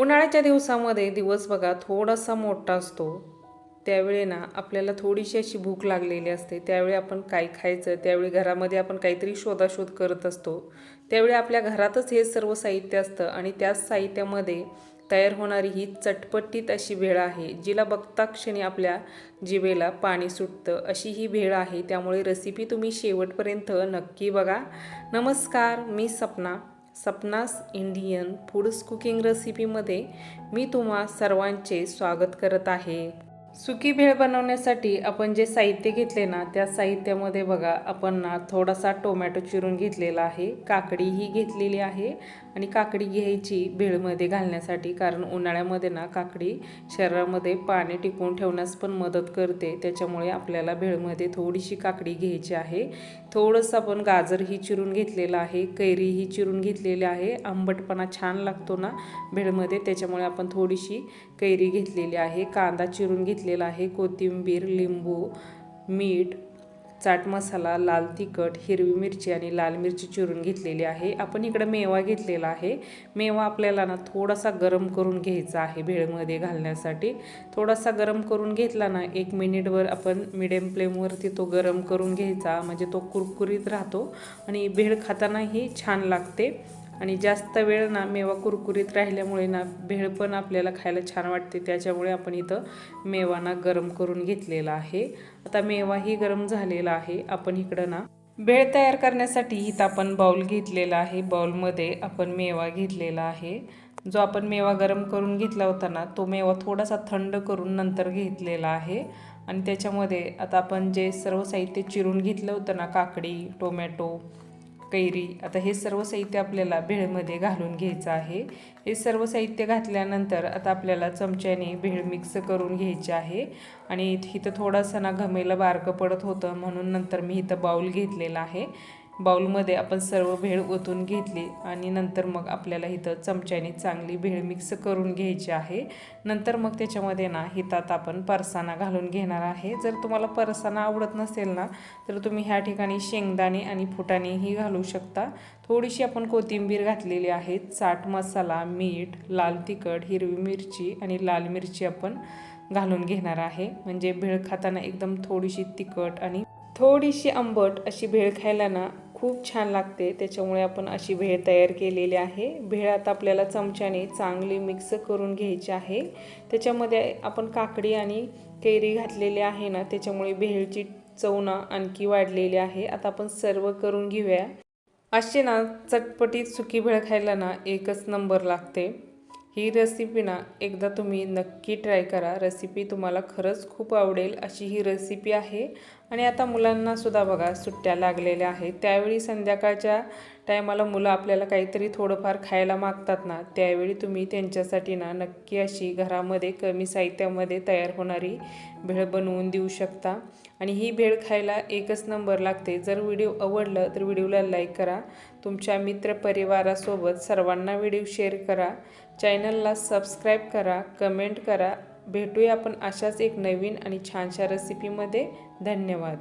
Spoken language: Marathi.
उन्हाळ्याच्या दिवसामध्ये दिवस बघा थोडासा मोठा असतो. त्यावेळी ना आपल्याला थोडीशी अशी भूक लागलेली असते. त्यावेळी आपण काय खायचं त्यावेळी घरामध्ये आपण काहीतरी शोधाशोध करत असतो. त्यावेळी आपल्या घरातच हे सर्व साहित्य असतं आणि त्याच साहित्यामध्ये तयार होणारी ही चटपटीत अशी भेळ आहे जिला बघता क्षणी आपल्या जिभेला पाणी सुटतं. अशी ही भेळ आहे त्यामुळे रेसिपी तुम्ही शेवटपर्यंत नक्की बघा. नमस्कार मी Sapna. Sapna's Indian foods cooking रेसिपीमध्ये मी तुम्हा सर्वांचे स्वागत करत आहे. सुकी भेळ बनवण्यासाठी आपण जे साहित्य घेतले ना त्या साहित्यामध्ये बघा आपण ना थोडासा टोमॅटो चिरून घेतलेला आहे काकडीही घेतलेली आहे आणि काकडी घ्यायची भेळमध्ये घालण्यासाठी कारण उन्हाळ्यामध्ये ना काकडी शरीरामध्ये पाणी टिकवून ठेवण्यास पण मदत करते. त्याच्यामुळे आपल्याला भेळमध्ये थोडीशी काकडी घ्यायची आहे. थोडंसं आपण गाजरही चिरून घेतलेलं आहे कैरीही चिरून घेतलेली आहे. आंबटपणा छान लागतो ना भेळमध्ये त्याच्यामुळे आपण थोडीशी कैरी घेतलेली आहे. कांदा चिरून घेतलेला आहे. कोथिंबीर लिंबू मीठ चाट मसाला लाल तिखट हिरवी मिरची आणि लाल मिरची चिरून घेतलेली आहे. आपण इकडं मेवा घेतलेला आहे. मेवा आपल्याला ना थोडासा गरम करून घ्यायचा आहे भेळमध्ये घालण्यासाठी. थोडासा गरम करून घेतला ना एक मिनिटवर आपण मिडियम फ्लेमवरती तो गरम करून घ्यायचा. म्हणजे तो कुरकुरीत राहतो आणि भेळ खातानाही छान लागते. आणि जास्त वेळ ना मेवा कुरकुरीत राहिल्यामुळे ना भेळ पण आपल्याला खायला छान वाटते. त्याच्यामुळे आपण इथं मेवा ना गरम करून घेतलेला आहे. आता मेवाही गरम झालेला आहे. आपण इकडं ना भेळ तयार करण्यासाठी इथं आपण बाउल घेतलेला आहे. बाउलमध्ये आपण मेवा घेतलेला आहे. जो आपण मेवा गरम करून घेतला होता ना तो मेवा थोडासा थंड करून नंतर घेतलेला आहे. आणि त्याच्यामध्ये आता आपण जे सर्व साहित्य चिरून घेतलं होतं ना काकडी टोमॅटो कैरी. आता हे सर्व साहित्य आपल्याला भेळमध्ये घालून घ्यायचं आहे. हे सर्व साहित्य घातल्यानंतर आता आपल्याला चमच्याने भेळ मिक्स करून घ्यायची आहे. आणि इथं थोडासा ना घमेला बारकं पडत होतं म्हणून नंतर मी इथं बाऊल घेतलेला आहे. बाउलमध्ये आपण सर्व भेळ ओतून घेतली आणि नंतर मग आपल्याला इथं चमच्याने चांगली भेळ मिक्स करून घ्यायची आहे. नंतर मग त्याच्यामध्ये ना हितात आपण परसाना घालून घेणार आहे. जर तुम्हाला परसाना आवडत नसेल ना तर तुम्ही ह्या ठिकाणी शेंगदाणे आणि फुटाणेही घालू शकता. थोडीशी आपण कोथिंबीर घातलेली आहे. चाट मसाला मीठ लाल तिखट हिरवी मिरची आणि लाल मिरची आपण घालून घेणार आहे. म्हणजे भेळ खाताना एकदम थोडीशी तिखट आणि थोडीशी आंबट अशी भेळ खायला ना खूप छान लागते. त्याच्यामुळे आपण अशी भेळ तयार केलेली आहे. भेळ आता आपल्याला चमच्याने चांगली मिक्स करून घ्यायची आहे. त्याच्यामध्ये आपण काकडी आणि कैरी घातलेली आहे ना त्याच्यामुळे भेळची चवना आणखी वाढलेली आहे. आता आपण सर्व करून घेऊया. असे ना चटपटीत सुकी भेळ खायला ना एकच नंबर लागते. ही रेसिपी ना एकदा तुम्ही नक्की ट्राय करा. रेसिपी तुम्हाला खरंच खूप आवडेल. अशी ही रेसिपी आहे. आणि आता मुलांनासुद्धा बघा सुट्ट्या लागलेल्या आहेत. त्यावेळी संध्याकाळच्या टायमाला मुलं आपल्याला काहीतरी थोडंफार खायला मागतात ना त्यावेळी तुम्ही त्यांच्यासाठी ना नक्की अशी घरामध्ये कमी साहित्यामध्ये तयार होणारी भेळ बनवून देऊ शकता. आणि ही भेळ खायला एकच नंबर लागते. जर व्हिडिओ आवडलं तर व्हिडिओला लाईक करा. तुमच्या मित्रपरिवारासोबत सर्वांना व्हिडिओ शेअर करा. चॅनलला सबस्क्राईब करा कमेंट करा भेटूया आपण अशाच एक नवीन आणि छानशा रेसिपीमध्ये धन्यवाद.